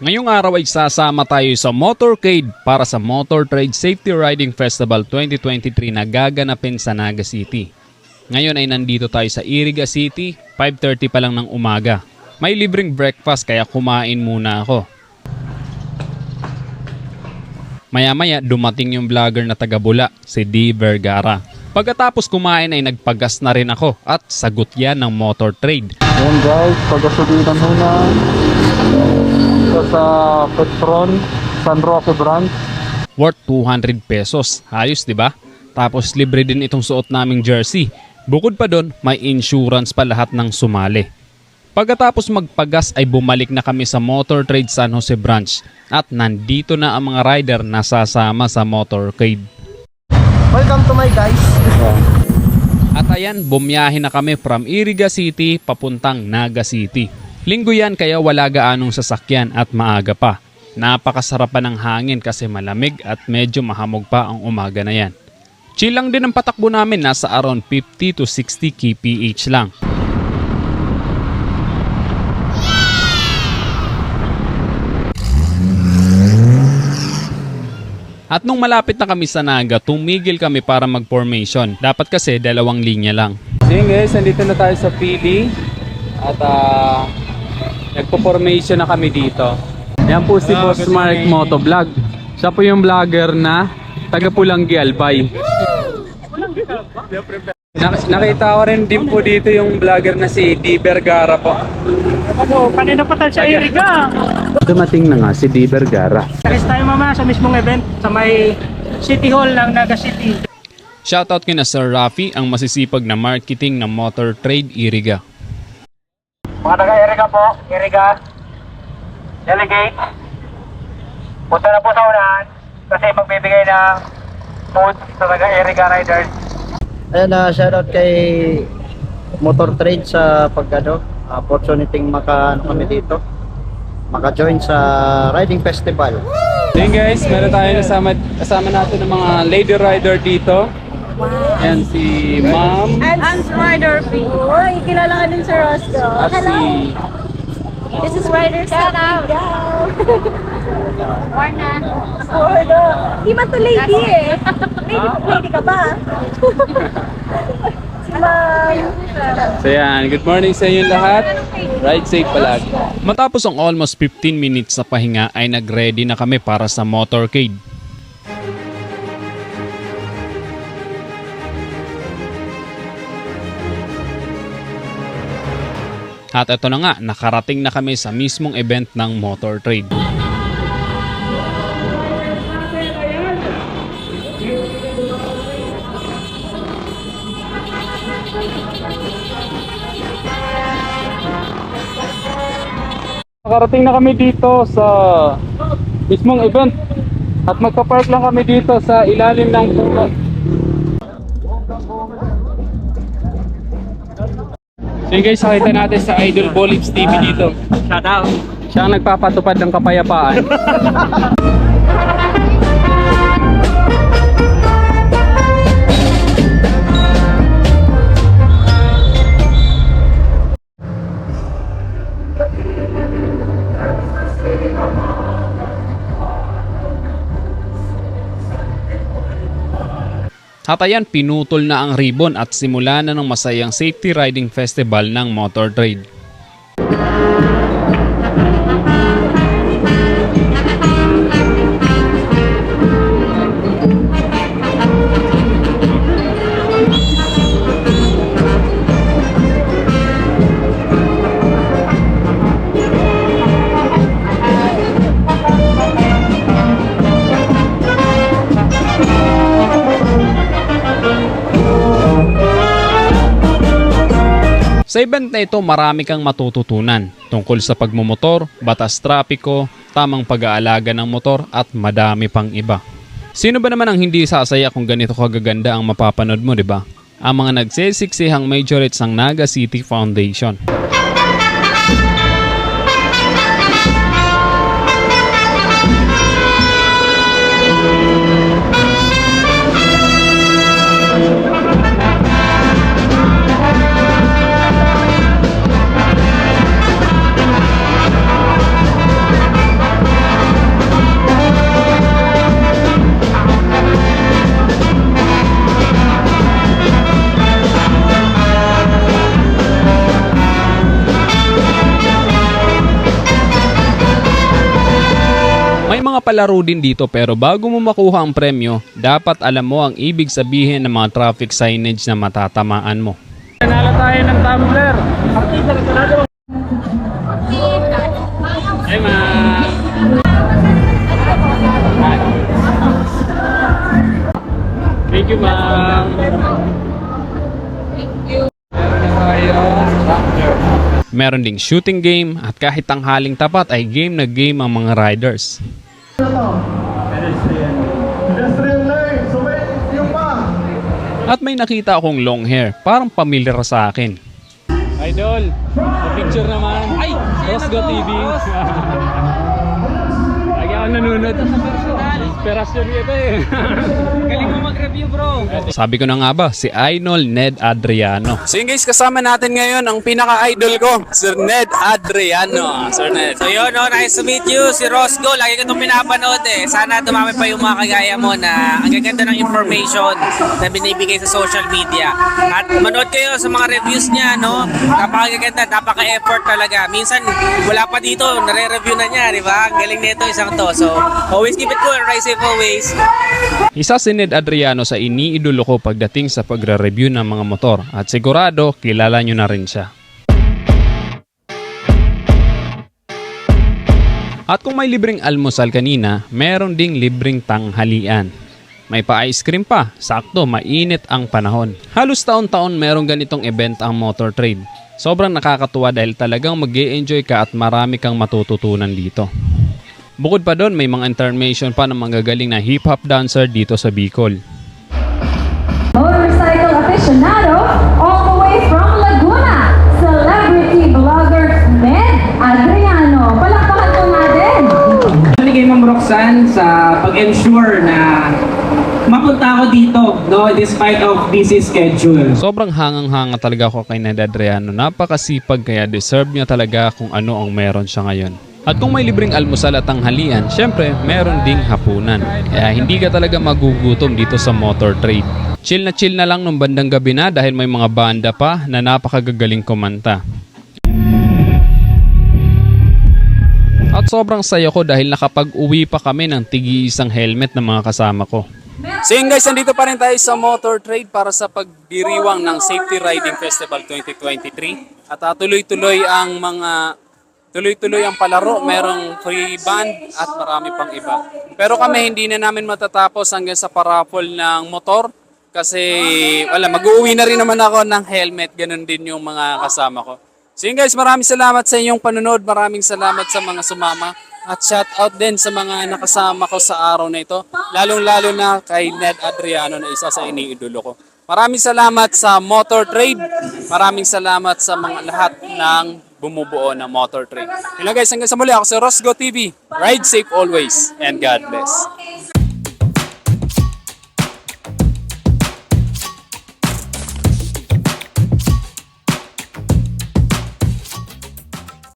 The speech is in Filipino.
Ngayong araw ay sasama tayo sa Motorcade para sa Motor Trade Safety Riding Festival 2023 na gaganapin sa Naga City. Ngayon ay nandito tayo sa Iriga City, 5.30 pa lang ng umaga. May libreng breakfast kaya kumain muna ako. Maya-maya dumating yung vlogger na taga-Bula, si D. Vergara. Pagkatapos kumain ay nagpagas na rin ako at sagot yan ng motor trade. Ayan guys, pagkasubitan muna Ito sa Petron San Roque branch worth 200 pesos. Ayos, di ba? Tapos libre din itong suot naming jersey. Bukod pa doon, may insurance pa lahat ng sumali. Pagkatapos magpagas ay bumalik na kami sa Motor Trade San Jose branch at nandito na ang mga rider na sasama sa motorcade. Welcome to my guys. At ayan, bumiyahe na kami from Iriga City papuntang Naga City. Linggo yan kaya wala gaanong sasakyan at maaga pa. Napakasarap pa ng hangin kasi malamig at medyo mahamog pa ang umaga na yan. Chill lang din ang patakbo namin nasa around 50 to 60 kph lang. At nung malapit na kami sa Naga, tumigil kami para mag-formation. Dapat kasi dalawang linya lang. So yun guys, nandito na tayo sa PD. At ah, nagpo-formation na kami dito. Yan po si Boss Mark Motovlog. Siya po yung vlogger na taga Pulanggi Albay. Nak- nakita ko rin din po dito yung vlogger na si D. Vergara po. Ano, kanina pa tayo sa Iriga. Dumating na nga si D. Vergara. Next tayo mamaya sa mismong event sa may City Hall ng Naga City. Shoutout kina Sir Rafi, ang masisipag na marketing ng Motor Trade Iriga. Mga taga-Iriga po, Iriga, delegate, punta na po sa unahan kasi magbibigay ng food sa taga-Iriga riders. Ayan na, shoutout kay Motor Trade sa pag ano, opportunity maka ano kami dito. Maka-join sa riding festival. So yun guys, meron tayo kasama, kasama natin ng mga lady rider dito. Yan si Ma'am I'm Rider P. Uy, kilala ka din sa Roscoe. at Hello. si This is Rider Shout out. Warna. Warna. Di man to lady eh. Lady, lady ka ba? si Ma'am. So yan, good morning sa inyo lahat. Ride safe palagi. Matapos ang almost 15 minutes na pahinga ay nag-ready na kami para sa motorcade. At ito na nga, nakarating na kami sa mismong event ng motor trade. Nakarating na kami dito sa mismong event at magpa-park lang kami dito sa ilalim ng puno. So yun guys, nakita natin sa Idol Bolips TV dito. Shout out. Siya ang nagpapatupad ng kapayapaan. At ayan, pinutol na ang ribbon at simula na ng masayang safety riding festival ng Motor Trade. Sa event na ito, marami kang matututunan tungkol sa pagmumotor, batas trapiko, tamang pag-aalaga ng motor at madami pang iba. Sino ba naman ang hindi sasaya kung ganito kagaganda ang mapapanood mo, di ba? Ang mga nagsisiksihang majorates ng Naga City Foundation. Palaro din dito pero bago mo makuha ang premyo, dapat alam mo ang ibig sabihin ng mga traffic signage na matatamaan mo. Nanalo tayo ng tumbler. Hey, ma! Thank you, ma'am. Meron ding shooting game at kahit tanghaling tapat ay game na game ang mga riders. At may nakita akong long hair, parang pamilyar sa akin. Idol, picture naman. Ay, Rosgo TV. Ako nanonood. Inspirasyon ito eh. Galing mo mag-review bro. Sabi ko na nga ba, si Idol Ned Adriano. So yun guys, kasama natin ngayon ang pinaka-idol ko, Sir Ned Adriano. Sir Ned. So yun, no, nice to meet you, si Rosgo. Lagi ko itong pinapanood eh. Sana dumami pa yung mga kagaya mo na ang gaganda ng information na binibigay sa social media. At manood kayo sa mga reviews niya, no? Napakaganda, napaka-effort talaga. Minsan, wala pa dito, nare-review na niya, di ba? Ang galing nito isang to. So, always keep it cool, ride safe always. Isa si Ned Adriano sa iniidolo ko pagdating sa pagre-review ng mga motor at sigurado kilala nyo na rin siya. At kung may libreng almusal kanina, meron ding libreng tanghalian. May pa-ice cream pa, sakto mainit ang panahon. Halos taon-taon merong ganitong event ang motor trade. Sobrang nakakatuwa dahil talagang mag enjoy ka at marami kang matututunan dito. Bukod pa doon, may mga intermission pa ng mga gagaling na hip-hop dancer dito sa Bicol. Motorcycle aficionado all the way from Laguna, celebrity vlogger Ned Adriano. Palakpakan po natin. Actually kay Ma'am Roxanne sa pag-ensure na mapunta ako dito, no, despite of busy schedule. Sobrang hangang-hanga talaga ako kay Ned Adriano. Napakasipag kaya deserve niya talaga kung ano ang meron siya ngayon. At kung may libreng almusal at tanghalian, syempre meron ding hapunan. Kaya hindi ka talaga magugutom dito sa motor trade. Chill na chill na lang nung bandang gabi na dahil may mga banda pa na napakagagaling kumanta. At sobrang saya ko dahil nakapag-uwi pa kami ng tigi isang helmet ng mga kasama ko. So yun guys, nandito pa rin tayo sa Motor Trade para sa pagdiriwang ng Safety Riding Festival 2023. At ah, tuloy-tuloy ang mga tuloy-tuloy ang palaro, merong free band at marami pang iba. Pero kami hindi na namin matatapos hanggang sa paraffle ng motor. Kasi wala, mag-uwi na rin naman ako ng helmet, ganun din yung mga kasama ko. So yun guys, maraming salamat sa inyong panonood, maraming salamat sa mga sumama. At shout out din sa mga nakasama ko sa araw na ito, lalong-lalo na kay Ned Adriano na isa sa iniidolo ko. Maraming salamat sa Motor Trade, maraming salamat sa mga lahat ng bumubuo ng Motor Trade. Yun guys, hanggang sa muli ako sa Rosgo TV. Ride safe always and God bless.